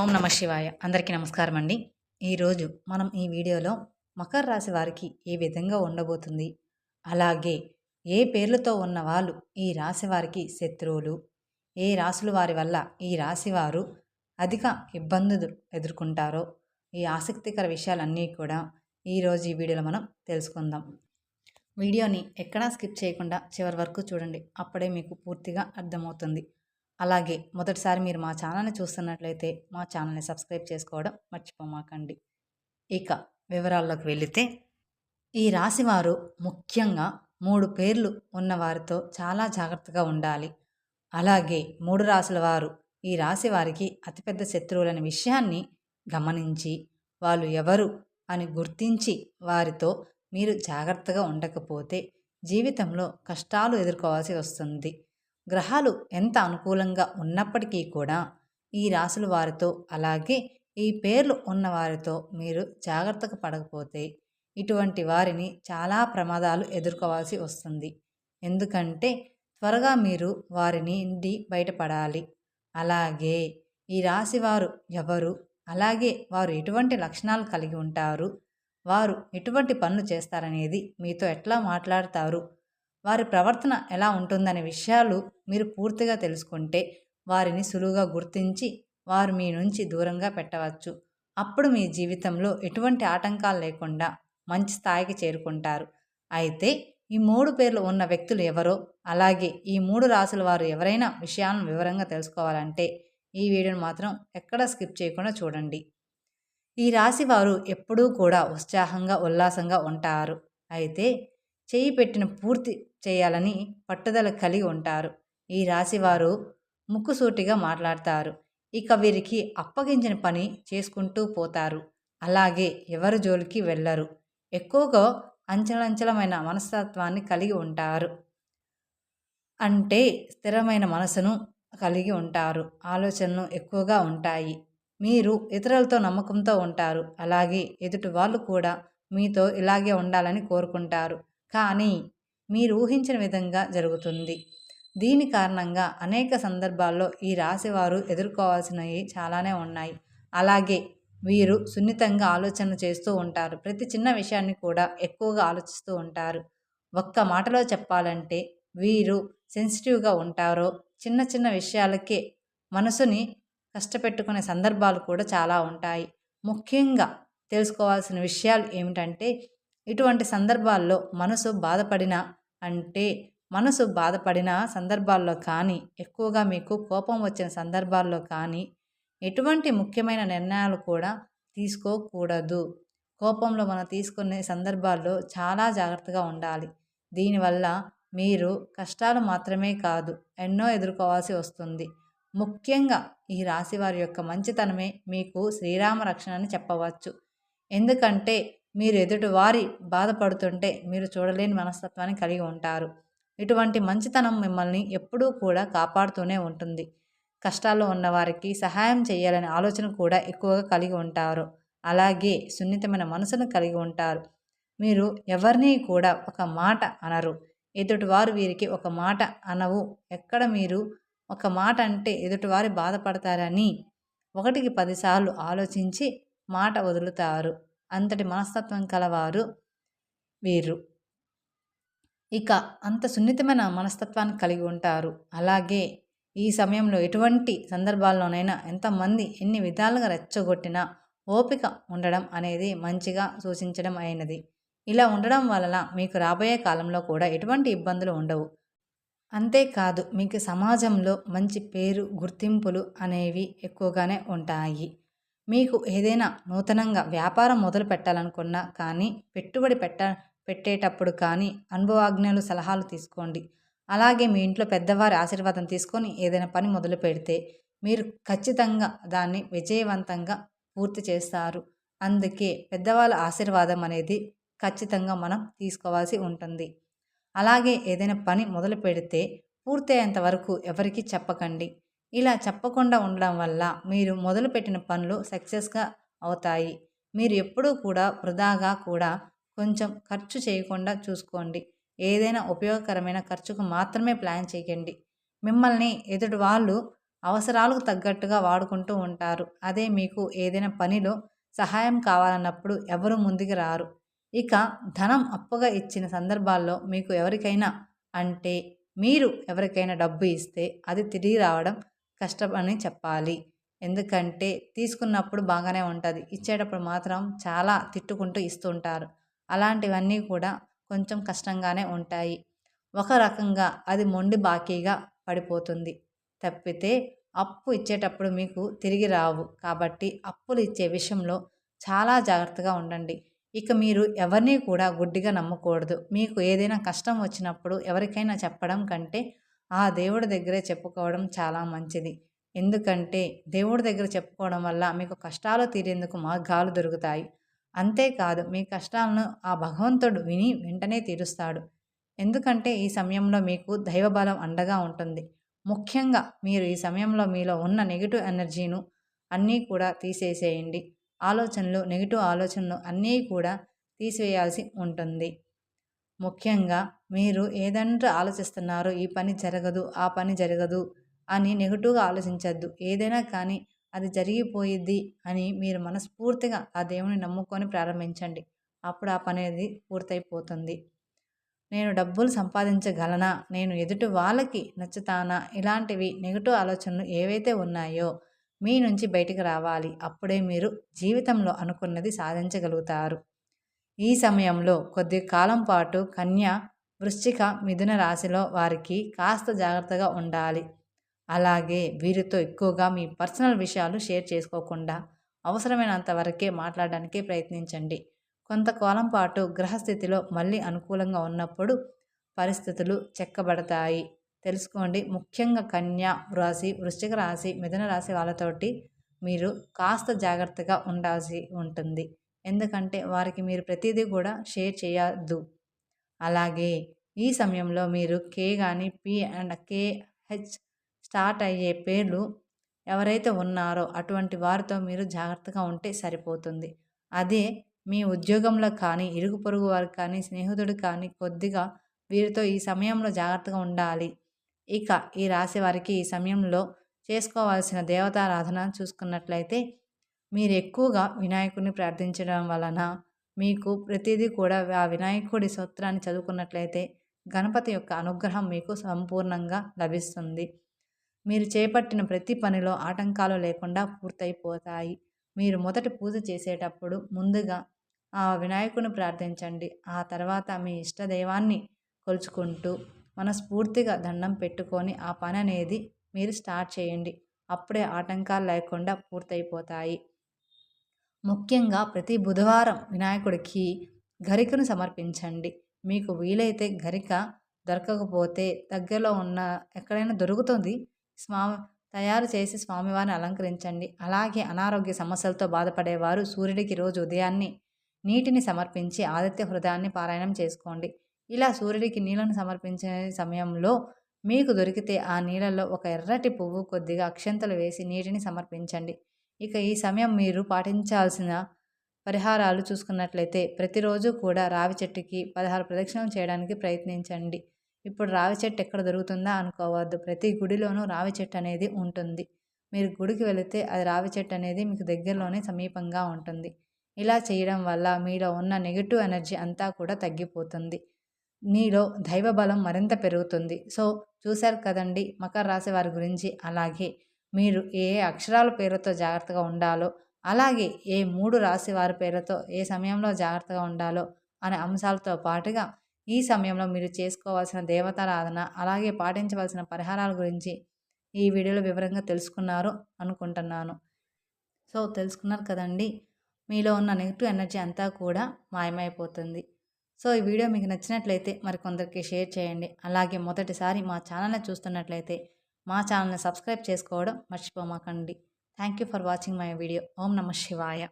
ఓం నమ శివాయ. అందరికీ నమస్కారం అండి. ఈరోజు మనం ఈ వీడియోలో మకర రాశి వారికి ఏ విధంగా ఉండబోతుంది? అలాగే ఏ పేర్లతో ఉన్న వాళ్ళు ఈ రాశి వారికి శత్రువులు? ఏ రాశుల వారి వల్ల ఈ రాశి వారు అధిక ఇబ్బందులు ఎదుర్కొంటారో? ఈ ఆసక్తికర విషయాలన్నీ కూడా ఈరోజు ఈ వీడియోలో మనం తెలుసుకుందాం. వీడియోని ఎక్కడా స్కిప్ చేయకుండా చివరి వరకు చూడండి. అప్పుడే మీకు పూర్తిగా అర్థమవుతుంది. అలాగే మొదటిసారి మీరు మా ఛానల్ని చూస్తున్నట్లయితే మా ఛానల్ని సబ్స్క్రైబ్ చేసుకోవడం మర్చిపోమాకండి. ఇక వివరాల్లోకి వెళితే ఈ రాశివారు ముఖ్యంగా మూడు పేర్లు ఉన్నవారితో చాలా జాగ్రత్తగా ఉండాలి. అలాగే మూడు రాశుల వారు ఈ రాశి వారికి అతిపెద్ద శత్రువులని విషయాన్ని గమనించి వాళ్ళు ఎవరు అని గుర్తించి వారితో మీరు జాగ్రత్తగా ఉండకపోతే జీవితంలో కష్టాలు ఎదుర్కోవాల్సి వస్తుంది. గ్రహాలు ఎంత అనుకూలంగా ఉన్నప్పటికీ కూడా ఈ రాసుల వారితో అలాగే ఈ పేర్లు ఉన్నవారితో మీరు జాగ్రత్తగా పడకపోతే ఇటువంటి వారిని చాలా ప్రమాదాలు ఎదుర్కోవాల్సి వస్తుంది. ఎందుకంటే త్వరగా మీరు వారిని నుండి బయటపడాలి. అలాగే ఈ రాశి వారు ఎవరు? అలాగే వారు ఎటువంటి లక్షణాలు కలిగి ఉంటారు? వారు ఎటువంటి పనులు చేస్తారనేది మీతో ఎట్లా మాట్లాడతారు? వారి ప్రవర్తన ఎలా ఉంటుందనే విషయాలు మీరు పూర్తిగా తెలుసుకుంటే వారిని సులువుగా గుర్తించి వారు మీ నుంచి దూరంగా పెట్టవచ్చు. అప్పుడు మీ జీవితంలో ఎటువంటి ఆటంకాలు లేకుండా మంచి స్థాయికి చేరుకుంటారు. అయితే ఈ మూడు పేర్లు ఉన్న వ్యక్తులు ఎవరో అలాగే ఈ మూడు రాసుల వారు ఎవరైనా విషయాలను వివరంగా తెలుసుకోవాలంటే ఈ వీడియోను మాత్రం ఎక్కడ స్కిప్ చేయకుండా చూడండి. ఈ రాశి వారు ఎప్పుడూ కూడా ఉత్సాహంగా ఉల్లాసంగా ఉంటారు. అయితే చేయి పెట్టిన పూర్తి చేయాలని పట్టుదల కలిగి ఉంటారు. ఈ రాశివారు ముక్కుసూటిగా మాట్లాడతారు. ఇక వీరికి అప్పగించిన పని చేసుకుంటూ పోతారు. అలాగే ఎవరి జోలికి వెళ్ళరు. ఎక్కువగా అంచలంచలమైన మనస్తత్వాన్ని కలిగి ఉంటారు. అంటే స్థిరమైన మనసును కలిగి ఉంటారు. ఆలోచనలు ఎక్కువగా ఉంటాయి. మీరు ఇతరులతో నమ్మకంతో ఉంటారు. అలాగే ఎదుటి వాళ్ళు కూడా మీతో ఇలాగే ఉండాలని కోరుకుంటారు. కానీ మీరు ఊహించిన విధంగా జరుగుతుంది. దీని కారణంగా అనేక సందర్భాల్లో ఈ రాశివారు ఎదుర్కోవాల్సినవి చాలానే ఉన్నాయి. అలాగే వీరు సున్నితంగా ఆలోచన చేస్తూ ఉంటారు. ప్రతి చిన్న విషయాన్ని కూడా ఎక్కువగా ఆలోచిస్తూ ఉంటారు. ఒక్క మాటలో చెప్పాలంటే వీరు సెన్సిటివ్గా ఉంటారో చిన్న చిన్న విషయాలకే మనసుని కష్టపెట్టుకునే సందర్భాలు కూడా చాలా ఉంటాయి. ముఖ్యంగా తెలుసుకోవాల్సిన విషయాలు ఏమిటంటే ఇటువంటి సందర్భాల్లో మనసు బాధపడిన అంటే మనసు బాధపడిన సందర్భాల్లో కానీ ఎక్కువగా మీకు కోపం వచ్చిన సందర్భాల్లో కానీ ఎటువంటి ముఖ్యమైన నిర్ణయాలు కూడా తీసుకోకూడదు. కోపంలో మనం తీసుకునే సందర్భాల్లో చాలా జాగ్రత్తగా ఉండాలి. దీనివల్ల మీరు కష్టాలు మాత్రమే కాదు ఎన్నో ఎదుర్కోవాల్సి వస్తుంది. ముఖ్యంగా ఈ రాశి వారి యొక్క మంచితనమే మీకు శ్రీరామ రక్షణ అని చెప్పవచ్చు. ఎందుకంటే మీరు ఎదుటి వారి బాధపడుతుంటే మీరు చూడలేని మనస్తత్వాన్ని కలిగి ఉంటారు. ఇటువంటి మంచితనం మిమ్మల్ని ఎప్పుడూ కూడా కాపాడుతూనే ఉంటుంది. కష్టాల్లో ఉన్నవారికి సహాయం చేయాలనే ఆలోచన కూడా ఎక్కువగా కలిగి ఉంటారు. అలాగే సున్నితమైన మనసును కలిగి ఉంటారు. మీరు ఎవరిని కూడా ఒక మాట అనరు. ఎదుటివారు వీరికి ఒక మాట అనవు. ఎక్కడ మీరు ఒక మాట అంటే ఎదుటివారి బాధపడతారని ఒకటికి పదిసార్లు ఆలోచించి మాట వదులుతారు. అంతటి మనస్తత్వం కలవారు వీరు ఇక అంత సున్నితమైన మనస్తత్వాన్ని కలిగి ఉంటారు. అలాగే ఈ సమయంలో ఎటువంటి సందర్భాల్లోనైనా ఎంతమంది ఎన్ని విధాలుగా రెచ్చగొట్టినా ఓపిక ఉండడం అనేది మంచిగా సూచించడం అయినది. ఇలా ఉండడం వలన మీకు రాబోయే కాలంలో కూడా ఎటువంటి ఇబ్బందులు ఉండవు. అంతేకాదు మీకు సమాజంలో మంచి పేరు గుర్తింపులు అనేవి ఎక్కువగానే ఉంటాయి. మీకు ఏదైనా నూతనంగా వ్యాపారం మొదలు పెట్టాలనుకున్నా కానీ పెట్టుబడి పెట్ట పెట్టేటప్పుడు కానీ అనుభవాజ్ఞలు సలహాలు తీసుకోండి. అలాగే మీ ఇంట్లో పెద్దవారి ఆశీర్వాదం తీసుకొని ఏదైనా పని మొదలు పెడితే మీరు ఖచ్చితంగా దాన్ని విజయవంతంగా పూర్తి చేస్తారు. అందుకే పెద్దవాళ్ళ ఆశీర్వాదం అనేది ఖచ్చితంగా మనం తీసుకోవాల్సి ఉంటుంది. అలాగే ఏదైనా పని మొదలు పెడితే పూర్తయ్యేంత వరకు ఎవరికీ చెప్పకండి. ఇలా చెప్పకుండా ఉండడం వల్ల మీరు మొదలుపెట్టిన పనులు సక్సెస్గా అవుతాయి. మీరు ఎప్పుడూ కూడా వృధాగా కూడా కొంచెం ఖర్చు చేయకుండా చూసుకోండి. ఏదైనా ఉపయోగకరమైన ఖర్చుకు మాత్రమే ప్లాన్ చేయండి మిమ్మల్ని ఎదుటి వాళ్ళు అవసరాలకు తగ్గట్టుగా వాడుకుంటూ ఉంటారు. అదే మీకు ఏదైనా పనిలో సహాయం కావాలన్నప్పుడు ఎవరు ముందుకు రారు. ఇక ధనం అప్పుగా ఇచ్చిన సందర్భాల్లో మీకు ఎవరికైనా అంటే మీరు ఎవరికైనా డబ్బు ఇస్తే అది తిరిగి రావడం కష్టమని చెప్పాలి. ఎందుకంటే తీసుకున్నప్పుడు బాగానే ఉంటుంది. ఇచ్చేటప్పుడు మాత్రం చాలా తిట్టుకుంటూ ఇస్తుంటారు. అలాంటివన్నీ కూడా కొంచెం కష్టంగానే ఉంటాయి. ఒక రకంగా అది మొండి బాకీగా పడిపోతుంది. తప్పితే అప్పు ఇచ్చేటప్పుడు మీకు తిరిగి రావు. కాబట్టి అప్పులు ఇచ్చే విషయంలో చాలా జాగ్రత్తగా ఉండండి. ఇక మీరు ఎవరిని కూడా గుడ్డిగా నమ్మకూడదు. మీకు ఏదైనా కష్టం వచ్చినప్పుడు ఎవరికైనా చెప్పడం కంటే ఆ దేవుడి దగ్గరే చెప్పుకోవడం చాలా మంచిది. ఎందుకంటే దేవుడి దగ్గర చెప్పుకోవడం వల్ల మీకు కష్టాలు తీరేందుకు మార్గాలు దొరుకుతాయి. అంతేకాదు మీ కష్టాలను ఆ భగవంతుడు విని వెంటనే తీరుస్తాడు. ఎందుకంటే ఈ సమయంలో మీకు దైవబలం అండగా ఉంటుంది. ముఖ్యంగా మీరు ఈ సమయంలో మీలో ఉన్న నెగిటివ్ ఎనర్జీను అన్నీ కూడా తీసేసేయండి. ఆలోచనలు నెగిటివ్ ఆలోచనలు అన్నీ కూడా తీసివేయాల్సి ఉంటుంది. ముఖ్యంగా మీరు ఏదంటే ఆలోచిస్తున్నారో ఈ పని జరగదు ఆ పని జరగదు అని నెగిటివ్గా ఆలోచించద్దు. ఏదైనా కానీ అది జరిగిపోయిద్ది అని మీరు మనస్ఫూర్తిగా ఆ దేవుని నమ్ముకొని ప్రారంభించండి. అప్పుడు ఆ పని అనేది పూర్తయిపోతుంది. నేను డబ్బులు సంపాదించగలనా? నేను ఎదుటి వాళ్ళకి నచ్చుతానా? ఇలాంటివి నెగిటివ్ ఆలోచనలు ఏవైతే ఉన్నాయో మీ నుంచి బయటికి రావాలి. అప్పుడే మీరు జీవితంలో అనుకున్నది సాధించగలుగుతారు. ఈ సమయంలో కొద్ది కాలం పాటు కన్య వృశ్చిక మిథున రాశిలో వారికి కాస్త జాగ్రత్తగా ఉండాలి. అలాగే వీరితో ఎక్కువగా మీ పర్సనల్ విషయాలు షేర్ చేసుకోకుండా అవసరమైనంత వరకే మాట్లాడడానికి ప్రయత్నించండి. కొంతకాలం పాటు గ్రహస్థితిలో మళ్ళీ అనుకూలంగా ఉన్నప్పుడు పరిస్థితులు చెక్కబడతాయి. తెలుసుకోండి ముఖ్యంగా కన్యా రాశి వృశ్చిక రాశి మిథున రాశి వాళ్ళతోటి మీరు కాస్త జాగ్రత్తగా ఉండాల్సి ఉంటుంది. ఎందుకంటే వారికి మీరు ప్రతిదీ కూడా షేర్ చేయద్దు. అలాగే ఈ సమయంలో మీరు కే కానీ పి అండ్ కేహెచ్ స్టార్ట్ అయ్యే పేర్లు ఎవరైతే ఉన్నారో అటువంటి వారితో మీరు జాగ్రత్తగా ఉంటే సరిపోతుంది. అదే మీ ఉద్యోగంలో కానీ ఇరుగు పొరుగు వారికి కానీ స్నేహితుడు కానీ కొద్దిగా వీరితో ఈ సమయంలో జాగ్రత్తగా ఉండాలి. ఇక ఈ రాశి వారికి ఈ సమయంలో చేసుకోవాల్సిన దేవతారాధన చూసుకున్నట్లయితే మీరు ఎక్కువగా వినాయకుడిని ప్రార్థించడం వలన మీకు ప్రతిదీ కూడా ఆ వినాయకుడి సూత్రాన్ని చదువుకున్నట్లయితే గణపతి యొక్క అనుగ్రహం మీకు సంపూర్ణంగా లభిస్తుంది. మీరు చేపట్టిన ప్రతి పనిలో ఆటంకాలు లేకుండా పూర్తయిపోతాయి. మీరు మొదటి పూజ చేసేటప్పుడు ముందుగా ఆ వినాయకుని ప్రార్థించండి. ఆ తర్వాత మీ ఇష్టదైవాన్ని కొలుచుకుంటూ మనస్ఫూర్తిగా దండం పెట్టుకొని ఆ పని అనేది మీరు స్టార్ట్ చేయండి. అప్పుడే ఆటంకాలు లేకుండా పూర్తయిపోతాయి. ముఖ్యంగా ప్రతి బుధవారం వినాయకుడికి గరికను సమర్పించండి. మీకు వీలైతే గరిక దొరకకపోతే దగ్గరలో ఉన్న ఎక్కడైనా దొరుకుతుంది? స్వామి తయారు చేసి స్వామివారిని అలంకరించండి. అలాగే అనారోగ్య సమస్యలతో బాధపడేవారు సూర్యుడికి రోజు ఉదయాన్నే నీటిని సమర్పించి ఆదిత్య హృదయాన్ని పారాయణం చేసుకోండి. ఇలా సూర్యుడికి నీళ్ళను సమర్పించే సమయంలో మీకు దొరికితే ఆ నీళ్ళల్లో ఒక ఎర్రటి పువ్వు కొద్దిగా అక్షంతలు వేసి నీటిని సమర్పించండి. ఇక ఈ సమయం మీరు పాటించాల్సిన పరిహారాలు చూసుకున్నట్లయితే ప్రతిరోజు కూడా రావి చెట్టుకి పదహారు ప్రదక్షిణలు చేయడానికి ప్రయత్నించండి. ఇప్పుడు రావి చెట్టు ఎక్కడ దొరుకుతుందా అనుకోవద్దు. ప్రతి గుడిలోనూ రావి చెట్టు అనేది ఉంటుంది. మీరు గుడికి వెళితే అది రావి చెట్టు అనేది మీకు దగ్గరలోనే సమీపంగా ఉంటుంది. ఇలా చేయడం వల్ల మీలో ఉన్న నెగిటివ్ ఎనర్జీ అంతా కూడా తగ్గిపోతుంది. నీలో దైవబలం మరింత పెరుగుతుంది. సో చూశారు కదండి మకర రాశి వారి గురించి. అలాగే మీరు ఏ అక్షరాల పేరుతో జాగ్రత్తగా ఉండాలో అలాగే ఏ మూడు రాశి వారి పేరుతో ఏ సమయంలో జాగ్రత్తగా ఉండాలో అనే అంశాలతో పాటుగా ఈ సమయంలో మీరు చేసుకోవాల్సిన దేవతారాధన అలాగే పాటించవలసిన పరిహారాల గురించి ఈ వీడియోలో వివరంగా తెలుసుకున్నారు అనుకుంటున్నాను. సో తెలుసుకున్నారు కదండి? మీలో ఉన్న నెగిటివ్ ఎనర్జీ అంతా కూడా మాయమైపోతుంది. సో ఈ వీడియో మీకు నచ్చినట్లయితే మరి కొందరికి షేర్ చేయండి. అలాగే మొదటిసారి మా ఛానల్ని చూస్తున్నట్లయితే మా ఛానల్ని సబ్స్క్రైబ్ చేసుకోవడం మర్చిపోమాకండి. Thank you for watching my video. ఓం నమ శివాయ.